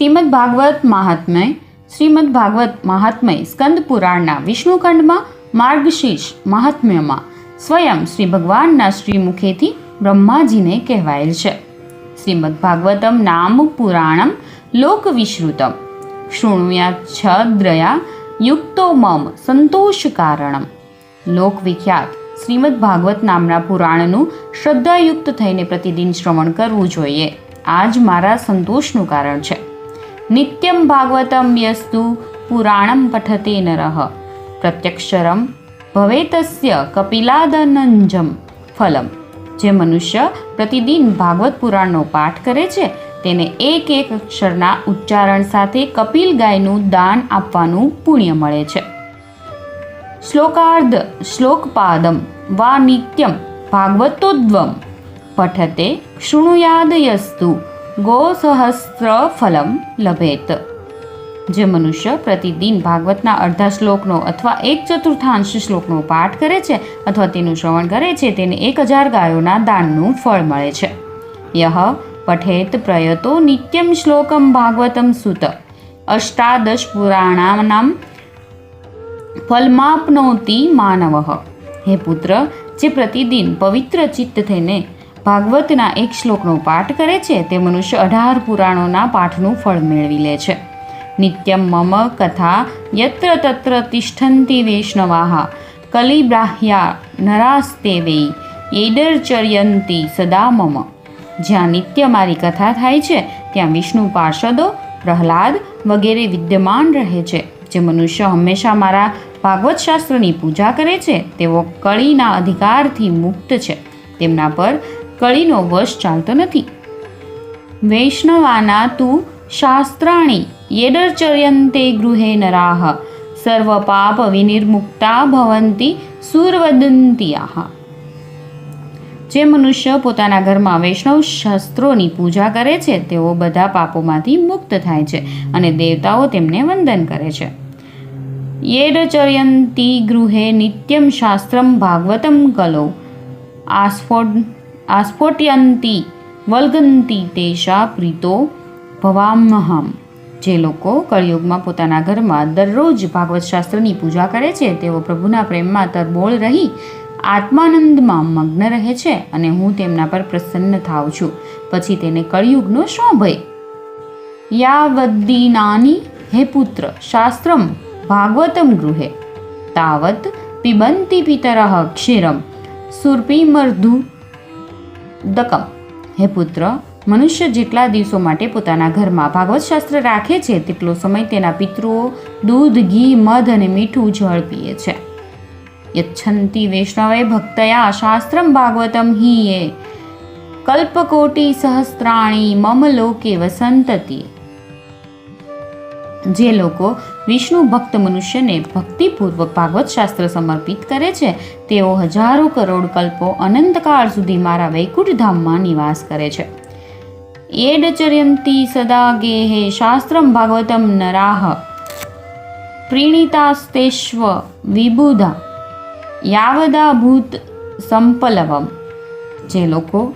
શ્રીમદ ભાગવત મહાત્મય, શ્રીમદ ભાગવત મહાત્મય સ્કંદ પુરાણના વિષ્ણુખંડમાં માર્ગશીર્ષ મહાત્મ્યમાં સ્વયં શ્રી ભગવાનના શ્રી મુખેથી બ્રહ્માજીને કહેવાયેલ છે. શ્રીમદ ભાગવતમ નામ પુરાણમ લોકવિશ્રુતમ. શૃણુયા છદ્રયા યુક્તો મમ સંતોષ કારણમ. લોકવિખ્યાત શ્રીમદ ભાગવત નામના પુરાણનું શ્રદ્ધાયુક્ત થઈને પ્રતિદિન શ્રવણ કરવું જોઈએ. આ જ મારા સંતોષનું કારણ છે. નિત્યમ ભાગવતમ યસ્તુ પુરાણમ પઠતે નરહ પ્રત્યક્ષરમ ભવેતસ્ય કપિલાદનંજમ ફલમ જે મનુષ્ય પ્રતિદિન ભાગવત પુરાણનો પાઠ કરે છે, તેને એક એક અક્ષરના ઉચ્ચારણ સાથે કપિલ ગાયનું દાન આપવાનું પુણ્ય મળે છે। શ્લોકાર્ધ શ્લોકપાદમ વા નિત્યમ ભાગવતોદ્વમ પઠતે શૃણુયાદયસ્તુ ગોસહસ્ત્ર ફલમ લભેત. જે મનુષ્ય પ્રતિદિન ભાગવતના અડધા શ્લોકનો અથવા એક ચતુર્થાંશ શ્લોકનો પાઠ કરે છે અથવા તેનું શ્રવણ કરે છે, તેને એક હજાર ગાયોના દાનનું ફળ મળે છે. યહ પઠેત પ્રયતો નિત્યમ શ્લોકમ ભાગવતમ સુત. અષ્ટાદશ પુરાણાનામ ફલમાપનોતી માનવ. હે પુત્ર, જે પ્રતિદિન પવિત્ર ચિત્ત થઈને ભાગવતના એક શ્લોકનો પાઠ કરે છે, તે મનુષ્ય અઢાર પુરાણોના પાઠનું ફળ મેળવી લે છે. નિત્યમ મમ કથા યત્ર તત્ર તિષ્ઠંતિ વૈષ્ણવાહ કલિબ્રાહ્યા નરાસ્તે વૈ યેડરચર્યંતી સદા મમ. જ્યાં નિત્ય મારી કથા થાય છે, ત્યાં વિષ્ણુ પાર્ષદો, પ્રહલાદ વગેરે વિદ્યમાન રહે છે. જે મનુષ્ય હંમેશા મારા ભાગવત શાસ્ત્રની પૂજા કરે છે, તેઓ કળીના અધિકારથી મુક્ત છે. તેમના પર કળીનો વશ ચાલતો નથી. વૈષ્ણવાના તું શાસ્ત્રાણી યેડરચર્યંતે ગૃહે નરાહ, સર્વ પાપ વિનિર્મુક્તા ભવંતી સુરવદંતિયાહ. જે મનુષ્ય પોતાના ઘરમાં વૈષ્ણવ શાસ્ત્રોની પૂજા કરે છે, તેઓ બધા પાપોમાંથી મુક્ત થાય છે અને દેવતાઓ તેમને વંદન કરે છે. યેડચર્યંતી ગૃહે નિત્યમ શાસ્ત્રમ ભાગવતમ કલો. આસ્ફોટ આસ્ફોટ્યંતી વલગંતી તેષા પ્રીતો ભવામહમ. જે લોકો કળિયુગમાં પોતાના ઘરમાં દરરોજ ભાગવત શાસ્ત્રની પૂજા કરે છે, તેઓ પ્રભુના પ્રેમમાં તરબોળ રહી આત્માનંદમાં મગ્ન રહે છે અને હું તેમના પર પ્રસન્ન થાઉં છું. પછી તેને કળિયુગનો શું ભય? યાવદ્દીનાની હે પુત્ર, શાસ્ત્રમ ભાગવતમ ગૃહે. તાવત પિબંતી પિતરઃ ક્ષીરમ. સુરપીમર્ધુ દકમ. હે પુત્ર, મનુષ્ય જેટલા દિવસો માટે પોતાના ઘરમાં ભાગવત શાસ્ત્ર રાખે છે, તેટલો સમય તેના પિતૃઓ દૂધ, ઘી, મધ અને મીઠું જળ પીએ છે. યચ્છંતી વૈષ્ણવે ભક્તયા શાસ્ત્રમ ભાગવતમ હિ એ કલ્પકોટી સહસ્ત્રાણી મમ લોકે વસંતતી. જે લોકો વિષ્ણુ ભક્ત મનુષ્યને ભક્તિપૂર્વક ભાગવત શાસ્ત્ર સમર્પિત કરે છે. તેઓ હજારો કરોડ કલ્પો અનંતકાળ સુધી મારા વૈકુંઠ ધામમાં નિવાસ કરે છે. એડચર્યંતી સદા ગેહે શાસ્ત્રમ ભાગવતમ નરાહ. પ્રીણીતાસ્તેશ્વ વિબુધા. યાવદા ભૂત સંપલવમ. જે લોકો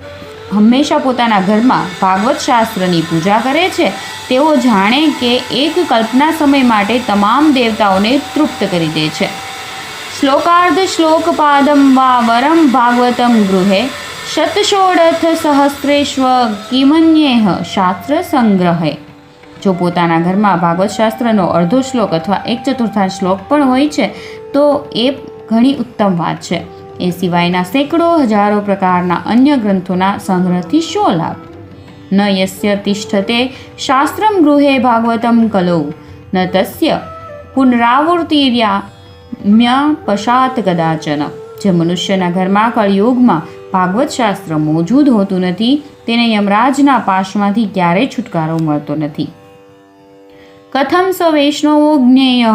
હંમેશા પોતાના ઘરમાં ભાગવત શાસ્ત્રની પૂજા કરે છે. તેઓ જાણે કે એક કલ્પના સમય માટે તમામ દેવતાઓને તૃપ્ત કરી દે છે. શ્લોકાર્ધ શ્લોકપાદમ વા વરમ ભાગવતમ ગૃહે શતષોડથ સહસ્રેશ્વ કિમન્યેહ શાસ્ત્ર સંગ્રહે. જો પોતાના ઘરમાં ભાગવત શાસ્ત્રનો અડધો શ્લોક અથવા એક ચતુર્થાંશ શ્લોક પણ હોય છે, તો એ ઘણી ઉત્તમ વાત છે. એ સિવાયના સેંકડો હજારો પ્રકારના અન્ય ગ્રંથોના સંગ્રહથી શો લાભ? ન યસ્ય તિષ્ઠતે શાસ્ત્રમ ગૃહે ભાગવતમ કલૌ. ન તસ્ય પુનરાવૃત્તિર્યા પશાત કદાચન. જે મનુષ્યના ઘરમાં કળયુગમાં ભાગવત શાસ્ત્ર મોજૂદ હોતું નથી, તેને યમરાજના પાશમાંથી ક્યારેય છુટકારો મળતો નથી. કથમ સ વૈષ્ણવો જ્ઞેય.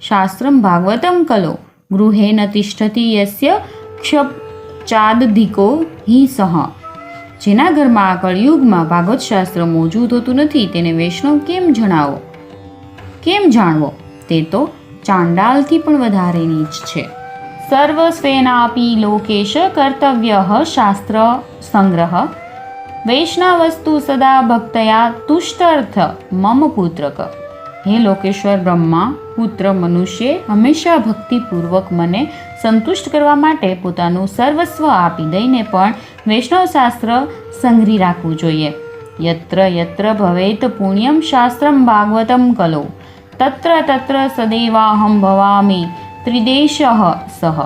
શાસ્ત્રમ ભાગવતમ કલો. ગૃહે ન તિષ્ઠતી યસ્ય ક્ષપચાદધિકો હિ સહ. જેના ઘરમાં આ કળિયુગમાં ભાગવત શાસ્ત્ર મોજૂદ હોતું નથી, તેને વૈષ્ણવ કેમ જણાવો? કેમ જાણવો? તે તો ચાંડાલથી પણ વધારે નીચ છે. સર્વસ્વેનાપી લોકેશ કર્તવ્ય શાસ્ત્ર સંગ્રહ. વૈષ્ણવસ્તુ સદા ભક્તયા તુષ્ટર્થ મમ પુત્રક. હે લોકેશ્વર બ્રહ્મા, પુત્ર મનુષ્ય હંમેશા ભક્તિપૂર્વક મને સંતુષ્ટ કરવા માટે પોતાનું સર્વસ્વ આપી દઈને પણ વૈષ્ણવ શાસ્ત્ર સંગ્રહી રાખવું જોઈએ. યત્ર યત્ર ભવેત પુણ્યમ શાસ્ત્રમ ભાગવતમ કલો. તત્ર તત્ર સદૈવાહમ ભવામી ત્રિદેશ સહ.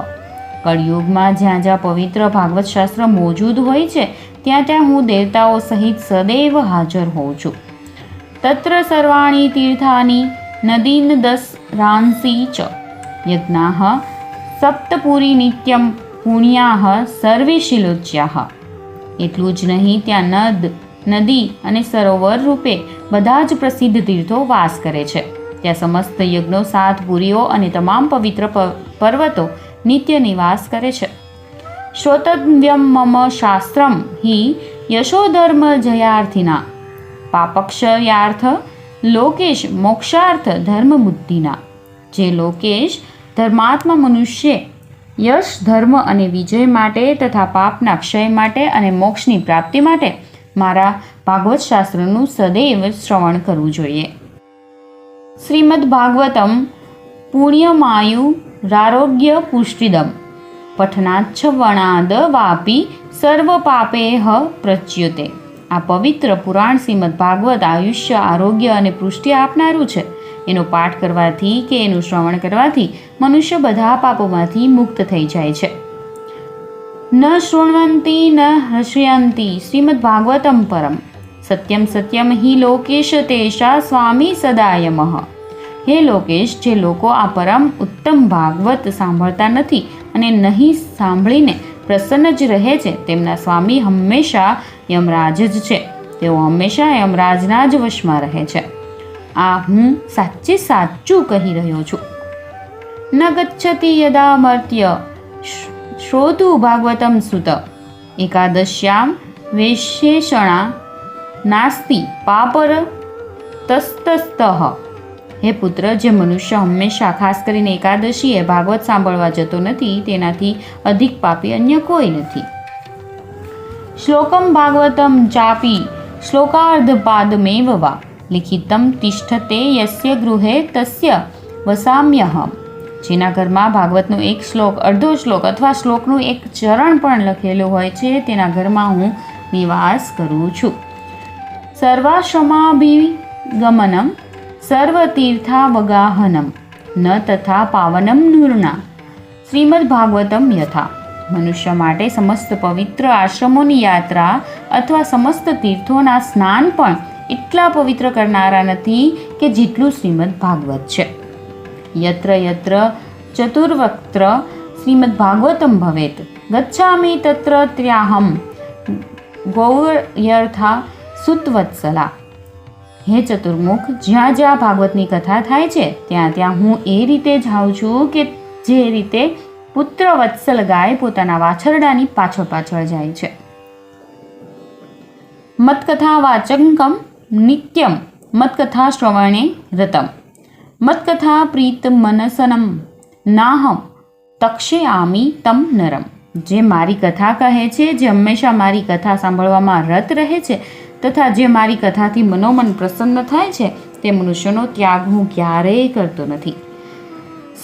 કળિયુગમાં જ્યાં જ્યાં પવિત્ર ભાગવત શાસ્ત્ર મોજૂદ હોય છે, ત્યાં ત્યાં હું દેવતાઓ સહિત સદૈવ હાજર હોઉં છું. તત્ર સર્વાણી તીર્થાની નદીન દસ રાંસી ચ. યજ્ઞાઃ સપ્તપુરી નિત્યમ પુણ્યાહ સર્વેશિલોચ્યાહ. એટલું જ નહીં, ત્યાં નદ, નદી અને સરોવર રૂપે બધા જ પ્રસિદ્ધ તીર્થો વાસ કરે છે. ત્યાં સમસ્ત યજ્ઞો, સાત પુરીઓ અને તમામ પવિત્ર પર્વતો નિત્ય નિવાસ કરે છે. શ્રોતવ્યમ મમ શાસ્ત્રમ હિ યશોધર્મ જયાર્થિના. પાપક્ષયાર્થ, લોકેશ મોક્ષાર્થ ધર્મબુદ્ધિના જે લોકેશ ધર્માત્મા મનુષ્ય યશ, ધર્મ અને વિજય માટે તથા પાપના ક્ષય માટે અને મોક્ષની પ્રાપ્તિ માટે મારા ભાગવત શાસ્ત્રનું સદૈવ શ્રવણ કરવું જોઈએ. શ્રીમદ ભાગવતમ પુણ્યમાયુ રારોગ્ય પુષ્ટિદમ પઠનાચ્છ વણાદ વાપી સર્વ પાપેહ પ્રચ્યુતે. આ પવિત્ર પુરાણ શ્રીમદ ભાગવત આયુષ્ય, આરોગ્ય અને પુષ્ટિ આપનારું છે. એનો પાઠ કરવાથી કે એનું શ્રવણ કરવાથી મનુષ્ય બધા પાપોમાંથી મુક્ત થઈ જાય છે. ન શૃણવંતી ન હૃષ્યંતી શ્રીમદ ભાગવતમ પરમ. સત્યમ સત્યમ હિ લોકેશ તેષા સ્વામી સદાયમઃ. હે લોકેશ, જે લોકો આ પરમ ઉત્તમ ભાગવત સાંભળતા નથી અને નહીં સાંભળીને પ્રસન્ન જ રહે છે, તેમના સ્વામી હંમેશા યમરાજ જ છે. તેઓ હંમેશા યમરાજના જ વશમાં રહે છે. આ હું સાચે સાચું કહી રહ્યો છું. ન ગચ્છતિ યદા મર્ત્ય શ્રોતુ ભાગવતમ સુત. એકાદશ્યામ વિશેષણા નાસ્તિ પાપર તસ્તસ્તઃ. હે પુત્ર, જે મનુષ્ય હંમેશા ખાસ કરીને એકાદશીએ ભાગવત સાંભળવા જતો નથી, તેનાથી અધિક પાપી અન્ય કોઈ નથી. શ્લોકમ ભાગવતમ ચાપી શ્લોકાર્ધપાદમેવ વા. લિખિતમ તિષ્ઠતે યસ્ય ગૃહે તસ્ય વસામ્યહમ જેના ઘરમાં ભાગવતનો એક શ્લોક, અડધો શ્લોક અથવા શ્લોકનું એક ચરણ પણ લખેલું હોય છે તેના ઘરમાં હું નિવાસ કરું છું. સર્વાશ્રમાભિગમનમ, સર્વતીર્થાવગાહનમ, ન તથા પાવનમ નૂરના શ્રીમદ ભાગવતમ યથા. મનુષ્ય માટે સમસ્ત પવિત્ર આશ્રમોની યાત્રા અથવા સમસ્ત તીર્થોના સ્નાન પણ એટલા પવિત્ર કરનારા નથી કે જેટલું શ્રીમદ ભાગવત છે. યત્ર યત્ર ચતુર્વક્ત્ર શ્રીમદ ભાગવતમ ભવેત. ગચ્છામી તત્ર ત્ર્યાહમ ગૌર્યર્થા સુતવત્સલા. હે ચતુર્મુખ, જ્યાં જ્યાં ભાગવતની કથા થાય છે, ત્યાં ત્યાં હું એ રીતે જાઉં છું કે જે રીતે પુત્ર વત્સલ ગાય પોતાના વાછરડાની પાછળ પાછળ જાય છે. મતકથા વાચંકમ નિત્યમ મત્કથા શ્રવણે રતમ મત્કથા પ્રીત મનસનમ નાહમ તક્ષયામી તમ નરમ જે મારી કથા કહે છે જે હંમેશા મારી કથા સાંભળવામાં રત રહે છે, તથા જે મારી કથાથી મનોમન પ્રસન્ન થાય છે, તે મનુષ્યનો ત્યાગ હું ક્યારેય કરતો નથી.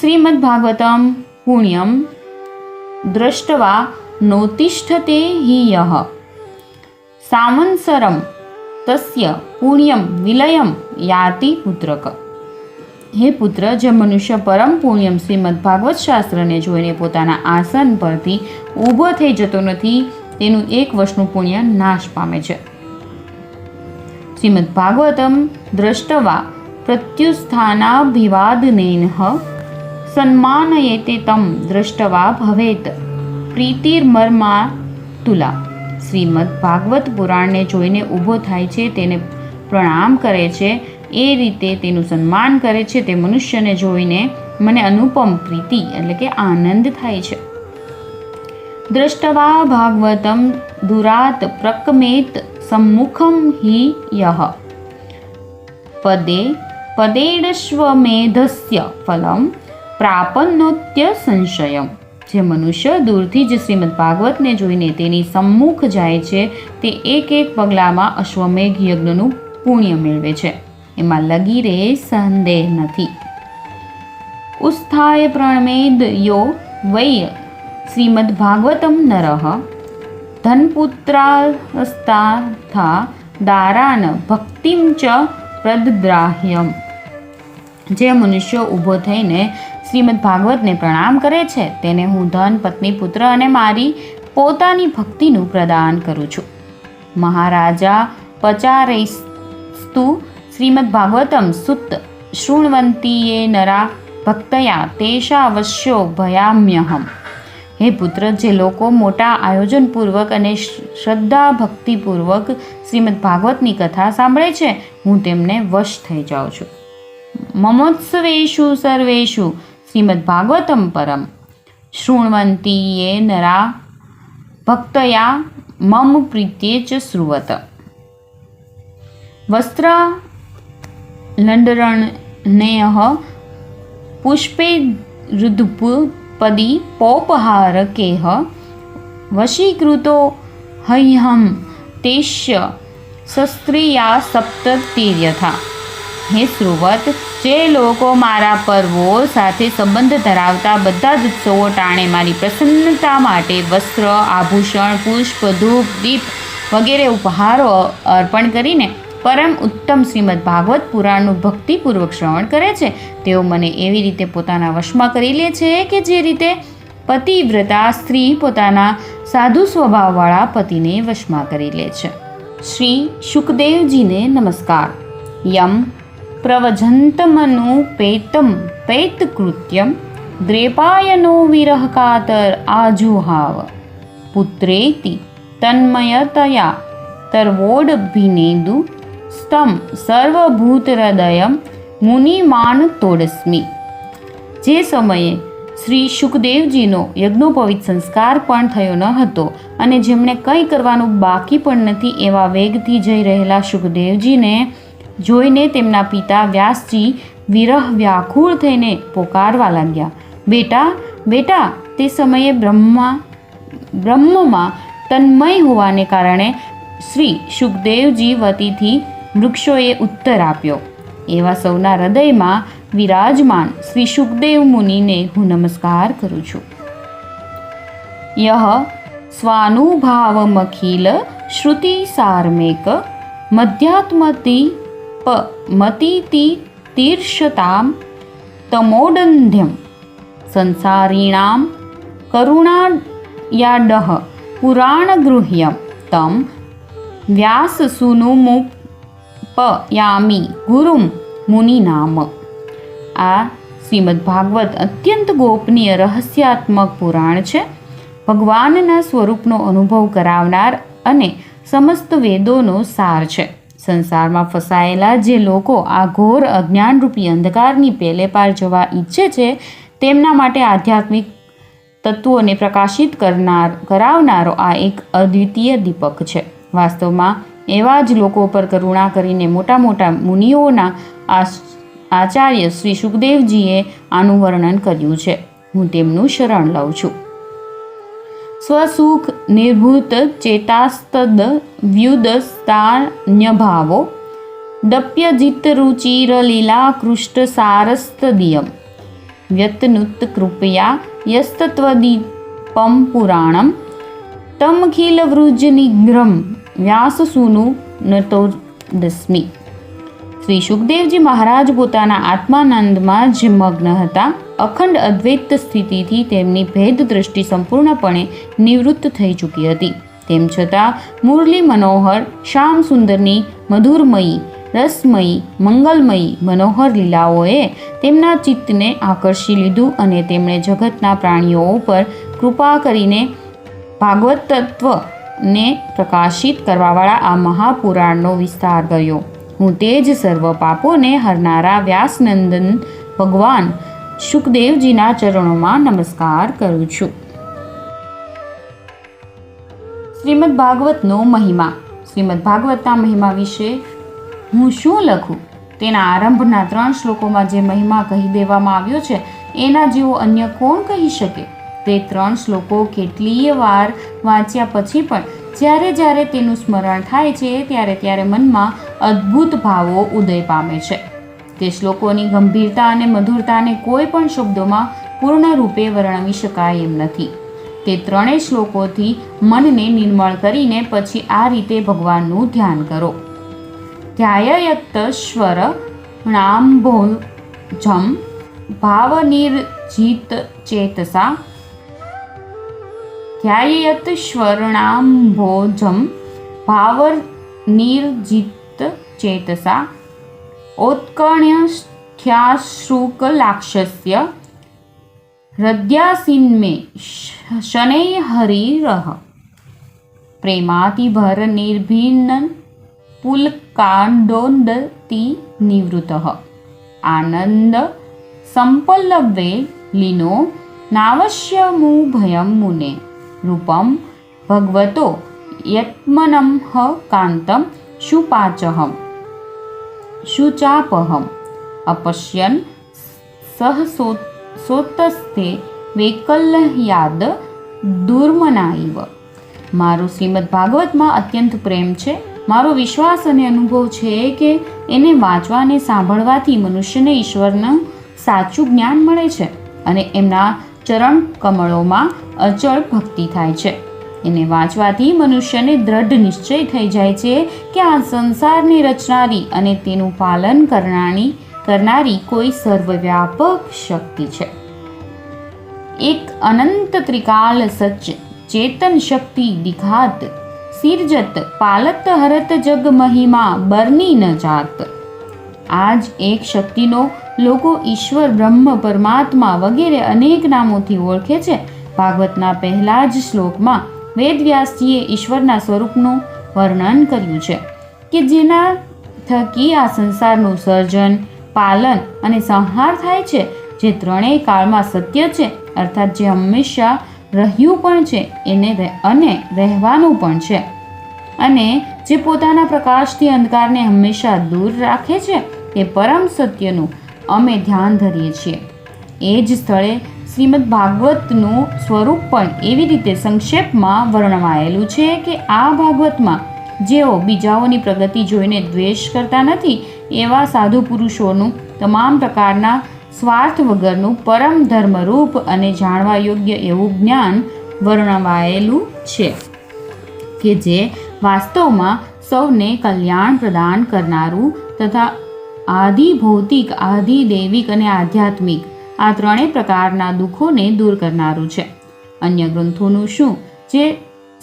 શ્રીમદ ભાગવતમ પુણ્યમ દ્રષ્ટવા નોતિષ્ઠતે હિયહ સાવંસરમ તસ્ય પુણ્યમ વિલયમ યાતિ પુત્રક હે પુત્ર જે મનુષ્ય પરમ પુણ્યમ શ્રીમદ ભાગવત શાસ્ત્રને જોઈને પોતાના આસન પરથી ઊભો થઈ જતો નથી, તેનું એક વર્ષનું પુણ્ય નાશ પામે છે. શ્રીમદ ભાગવતમ દ્રષ્ટવા પ્રત્યુસ્થાનાભિવાદનેન સન્માનયેતે તમ દ્રષ્ટવા ભવેત પ્રીતિર્મર્મા તુલા શ્રીમદ ભાગવત પુરાણને જોઈને ઊભો થાય છે, તેને પ્રણામ કરે છે, એ રીતે તેનું સન્માન કરે છે, તે મનુષ્યને જોઈને મને અનુપમ પ્રીતિ એટલે કે આનંદ થાય છે. દ્રષ્ટવા ભાગવતમ દુરાત પ્રકમેત સમ્મુખમ હિ યહ પદે પદેડશ્વમેધસ્ય ફલમ પ્રાપન્નોત્ય સંશયમ. જે મનુષ્ય દૂરથી જ શ્રીમદ ભાગવતને જોઈને તેની સમ્મુખ જાય છે, તે એક એક પગલામાં અશ્વમેઘ યજ્ઞનું પુણ્ય મેળવે છે. એમાં લગીરે સંદેહ નથી. ઉસ્થાય પ્રણમેદ યો વૈય શ્રીમદ ભાગવતમ નરહ ધનપુત્રાસ્તાથા દારાન ભક્તિમ ચ પ્રદગ્રાહ્યમ જે મનુષ્ય ઊભો થઈને શ્રીમદ ભાગવતને પ્રણામ કરે છે. તેને હું ધન, પત્ની, પુત્ર અને મારી પોતાની ભક્તિનું પ્રદાન કરું છું. મહારાજા પચારૈસ્તુ શ્રીમદ ભાગવતમ સુત શૃણવંતીએ નરા ભક્તયા તેશા અવશ્યો ભયામ્યહમ. હે પુત્ર, જે લોકો મોટા આયોજનપૂર્વક અને શ્રદ્ધા ભક્તિપૂર્વક શ્રીમદ ભાગવતની કથા સાંભળે છે, હું તેમને વશ થઈ જાઉં છું. મમોત્સવેશુ સર્વેષુ શ્રીમદ ભાગવતમ પરમ શૃણવંતી યે નરા ભક્તયા મમ પ્રીત્યે ચ શ્રુવત વસ્ત્ર લંડરણનેહ પુષ્પે રુદુપદી પોપહારકેહ વશીકૃતો હૈહમ તેષ્ય શસ્ત્રિયા સપ્તતિર્યથા હે શ્રુવત જે લોકો મારા પર્વો સાથે સંબંધ ધરાવતા બધા જ ઉત્સવો ટાણે મારી પ્રસન્નતા માટે વસ્ત્ર, આભૂષણ, પુષ્પ, ધૂપ, દીપ વગેરે ઉપહારો અર્પણ કરીને પરમ ઉત્તમ શ્રીમદ ભાગવત પુરાણનું ભક્તિપૂર્વક શ્રવણ કરે છે. તેઓ મને એવી રીતે પોતાના વશમાં કરી લે છે કે જે રીતે પતિવ્રતા સ્ત્રી પોતાના સાધુ સ્વભાવવાળા પતિને વશમાં કરી લે છે. શ્રી સુખદેવજીને નમસ્કાર. યમ પ્રવજંતમનુપેતમ પૈતકૃત્યમ દ્રેપાયનો વિરહ કાતર આજુહાવ પુત્રેતિ તન્મયતયા તર્વોડભિનેદુ સ્તમ સર્વભૂતહૃદયમ મુનિમાન તોડસ્મી જે સમયે શ્રી શુકદેવજીનો યજ્ઞોપવિત સંસ્કાર પણ થયો ન હતો અને જેમણે કંઈ કરવાનું બાકી પણ નથી એવા વેગથી જઈ રહેલા શુકદેવજીને જોઈને તેમના પિતા વ્યાસજી વિરહ વ્યાકુળ થઈને પોકારવા લાગ્યા. બેટા બેટા, તે સમયે બ્રહ્મા, બ્રહ્મમાં તન્મય હોવાને કારણે શ્રી સુખદેવજી વતીથી વૃક્ષોએ ઉત્તર આપ્યો. એવા સૌના હૃદયમાં વિરાજમાન શ્રી સુખદેવ મુનિને હું નમસ્કાર કરું છું. યહ સ્વાનુભાવમખિલ શ્રુતિ સારમેક મધ્યાત્મતિ પ મતીતિ તીર્ષતામ તમોડંધ્યમ સંસારીણામ કરુણાયાડહ પુરાણગૃહ્યમ તમ વ્યાસસુનુમુપયામી ગુરુમ મુનિનામ આ શ્રીમદ ભાગવત અત્યંત ગોપનીય રહસ્યાત્મક પુરાણ છે ભગવાનના સ્વરૂપનો અનુભવ કરાવનાર અને સમસ્ત વેદોનો સાર છે સંસારમાં ફસાયેલા જે લોકો આ ઘોર અજ્ઞાનરૂપી અંધકારની પેલે પાર જવા ઈચ્છે છે, તેમના માટે આધ્યાત્મિક તત્વોને પ્રકાશિત કરનાર, કરાવનારો આ એક અદ્વિતીય દીપક છે. વાસ્તવમાં એવા જ લોકો પર કરુણા કરીને મોટા મોટા મુનિઓના આચાર્ય શ્રી સુખદેવજીએ આનું વર્ણન કર્યું છે. હું તેમનું શરણ લઉં છું. સ્વસુખ, નિર્ભૂત, ચેતાસ્તદ વ્યુદસ્તાન્યભાવો દપ્યજિત રુચિર લીલા કૃષ્ટ સારસ્તદિયમ વ્યતનુત કૃપયા યસ્તત્વદીપમ પુરાણમ, તમખિલ વૃજનિગ્રમ વ્યાસસુનુ નતોદસ્મી. શ્રી સુખદેવજી મહારાજ પોતાના આત્માનંદમાં જ મગ્ન હતા. અખંડ અદ્વૈત સ્થિતિથી તેમની ભેદ દૃષ્ટિ સંપૂર્ણપણે નિવૃત્ત થઈ ચૂકી હતી. તેમ છતાં, મુરલી મનોહર, શ્યામ સુંદરની મધુરમયી, રસમયી, મંગલમયી મનોહર લીલાઓએ તેમના ચિત્તને આકર્ષી લીધું અને તેમણે જગતના પ્રાણીઓ ઉપર કૃપા કરીને ભાગવત તત્વને પ્રકાશિત કરવાવાળા આ મહાપુરાણનો વિસ્તાર કર્યો. હું તે જ સર્વ પાપોને હરનારા વ્યાસનંદન ભગવાન શુકદેવજીના ચરણોમાં નમસ્કાર કરું છું. શ્રીમદ ભાગવતનો મહિમા. શ્રીમદ ભાગવતના મહિમા વિશે હું શું લખું? તેના આરંભના ત્રણ શ્લોકોમાં જે મહિમા કહી દેવામાં આવ્યો છે, એના જેવો અન્ય કોણ કહી શકે? તે ત્રણ શ્લોકો કેટલીય વાર વાંચ્યા પછી પણ જ્યારે જ્યારે તેનું સ્મરણ થાય છે, ત્યારે ત્યારે મનમાં અદ્ભુત ભાવો ઉદય પામે છે. તે શ્લોકોની ગંભીરતા અને મધુરતાને કોઈ પણ શબ્દોમાં પૂર્ણ રૂપે વર્ણવી શકાય એમ નથી. તે ત્રણેય શ્લોકોથી મનને નિર્મળ કરીને પછી આ રીતે ભગવાનનું ધ્યાન કરો. ધ્યાયયત્તશ્વર ણાંભોજમ ભાવનિર્જિત ચેતસા ધ્યાયત સ્વર્ણાંભોજમ ભાવનિર્જિત ચેતસા હૃદયાસીન્મે શનૈહરિરહ પ્રેમાતિભર નિર્ભિન્ન પુલકાંડોદતિ નિવૃત્ત આનંદ સંપલ્લવે લીનો નાવશ્યમુભયં મુને રૂપમ ભગવતો યત્મનમ કાંતમ શુપાચહમ શુચાપહમ અપશ્યન સહ સોતસ્તે વૈકલ્યાદ દુર્મનાઈવ મારું શ્રીમદ ભાગવતમાં અત્યંત પ્રેમ છે. મારો વિશ્વાસ અને અનુભવ છે કે એને વાંચવાને સાંભળવાથી મનુષ્યને ઈશ્વરનું સાચું જ્ઞાન મળે છે અને એમના ચરણ કમળોમાં અચળ ભક્તિ થાય છે. એને વાંચવાથી મનુષ્યને દ્રઢ નિશ્ચય થઈ જાય છે કે આ સંસારની રચનારી અને તેનું પાલન કરનારી કરનારી કોઈ સર્વવ્યાપક શક્તિ છે. એક અનંત ત્રિકાલ સચ ચેતન શક્તિ દિખાત, સિરજત, પાલત હરત જગ મહિમા બરની ન જાત. આજ એક શક્તિનો લોકો ઈશ્વર, બ્રહ્મ, પરમાત્મા વગેરે અનેક નામોથી ઓળખે છે. ભાગવતના પહેલા જ શ્લોકમાં વેદવ્યાસજીએ ઈશ્વરના સ્વરૂપનું વર્ણન કર્યું છે કે જેના થકી આ સંસારનું સર્જન, પાલન અને સંહાર થાય છે, જે ત્રણેય કાળમાં સત્ય છે, અર્થાત જે હંમેશા રહ્યું પણ છે, એને અને રહેવાનું પણ છે. અને જે પોતાના પ્રકાશથી અંધકારને હંમેશા દૂર રાખે છે, તે પરમ સત્યનું અમે ધ્યાન ધરીએ છીએ. એ જ સ્થળે શ્રીમદ ભાગવતનું સ્વરૂપ પણ એવી રીતે સંક્ષેપમાં વર્ણવાયેલું છે કે આ ભાગવતમાં જેઓ બીજાઓની પ્રગતિ જોઈને દ્વેષ કરતા નથી, એવા સાધુ પુરુષોનું તમામ પ્રકારના સ્વાર્થ વગરનું પરમ ધર્મરૂપ અને જાણવા યોગ્ય એવું જ્ઞાન વર્ણવાયેલું છે કે જે વાસ્તવમાં સૌને કલ્યાણ પ્રદાન કરનારું તથા આધિ ભૌતિક આધિ દૈવિક અને આધ્યાત્મિક આ ત્રણેય પ્રકારના દુઃખોને દૂર કરનારું છે. અન્ય ગ્રંથોનું શું? જે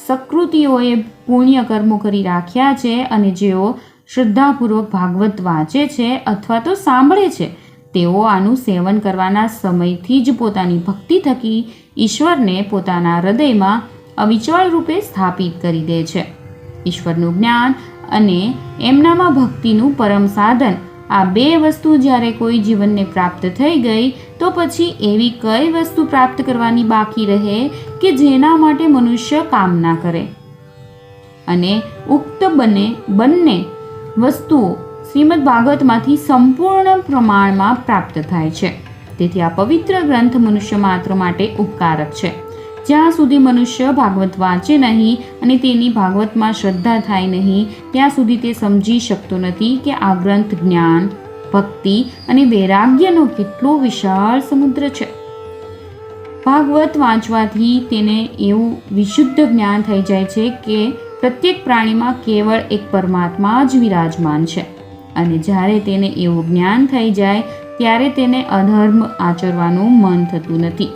સકૃતિઓએ પુણ્ય કર્મો કરી રાખ્યા છે અને જેઓ શ્રદ્ધાપૂર્વક ભાગવત વાંચે છે અથવા તો સાંભળે છે, તેઓ આનું સેવન કરવાના સમયથી જ પોતાની ભક્તિ થકી ઈશ્વરને પોતાના હૃદયમાં અવિચળ રૂપે સ્થાપિત કરી દે છે. ઈશ્વરનું જ્ઞાન અને એમનામાં ભક્તિનું પરમ સાધન આ બે વસ્તુ જ્યારે કોઈ જીવનને પ્રાપ્ત થઈ ગઈ, તો પછી એવી કઈ વસ્તુ પ્રાપ્ત કરવાની બાકી રહે કે જેના માટે મનુષ્ય કામના કરે? અને ઉક્ત બને, બંને વસ્તુઓ શ્રીમદ ભાગવતમાંથી સંપૂર્ણ પ્રમાણમાં પ્રાપ્ત થાય છે. તેથી આ પવિત્ર ગ્રંથ મનુષ્ય માત્ર માટે ઉપકારક છે. જ્યાં સુધી મનુષ્ય ભાગવત વાંચે નહીં અને તેની ભાગવતમાં શ્રદ્ધા થાય નહીં, ત્યાં સુધી તે સમજી શકતો નથી કે આ ગ્રંથ જ્ઞાન, ભક્તિ અને વૈરાગ્યનો કેટલો વિશાળ સમુદ્ર છે. ભાગવત વાંચવાથી તેને એવું વિશુદ્ધ જ્ઞાન થઈ જાય છે કે પ્રત્યેક પ્રાણીમાં કેવળ એક પરમાત્મા જ વિરાજમાન છે અને જ્યારે તેને એવું જ્ઞાન થઈ જાય, ત્યારે તેને અધર્મ આચરવાનું મન થતું નથી.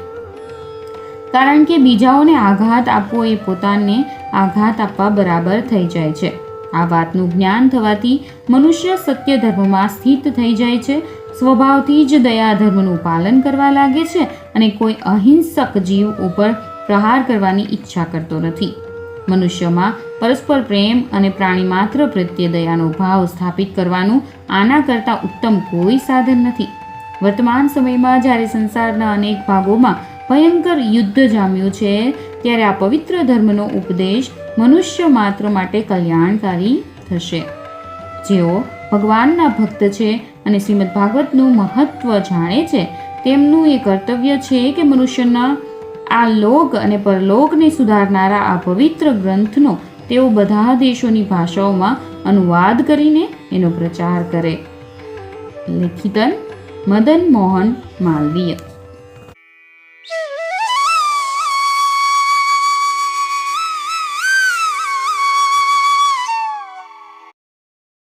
કારણ કે બીજાઓને આઘાત આપવો એ પોતાને આઘાત આપવા બરાબર થઈ જાય છે. આ વાતનું જ્ઞાન થવાથી મનુષ્ય સત્ય ધર્મમાં સ્થિત થઈ જાય છે. સ્વભાવથી જ દયા ધર્મનું પાલન કરવા લાગે છે અને કોઈ અહિંસક જીવ ઉપર પ્રહાર કરવાની ઈચ્છા કરતો નથી. મનુષ્યમાં પરસ્પર પ્રેમ અને પ્રાણી માત્ર પ્રત્યે દયાનો ભાવ સ્થાપિત કરવાનું આના કરતાં ઉત્તમ કોઈ સાધન નથી. વર્તમાન સમયમાં જ્યારે સંસારના અનેક ભાગોમાં ભયંકર યુદ્ધ જામ્યું છે ત્યારે આ પવિત્ર ધર્મનો ઉપદેશ મનુષ્ય માત્ર માટે કલ્યાણકારી થશે. જેઓ ભગવાનના ભક્ત છે અને શ્રીમદ ભાગવતનું મહત્વ જાણે છે, તેમનું એ કર્તવ્ય છે કે મનુષ્યના આ લોક અને પરલોકને સુધારનારા આ પવિત્ર ગ્રંથનો તેઓ બધા દેશોની ભાષાઓમાં અનુવાદ કરીને એનો પ્રચાર કરે. લેખિતન મદન મોહન માલવીય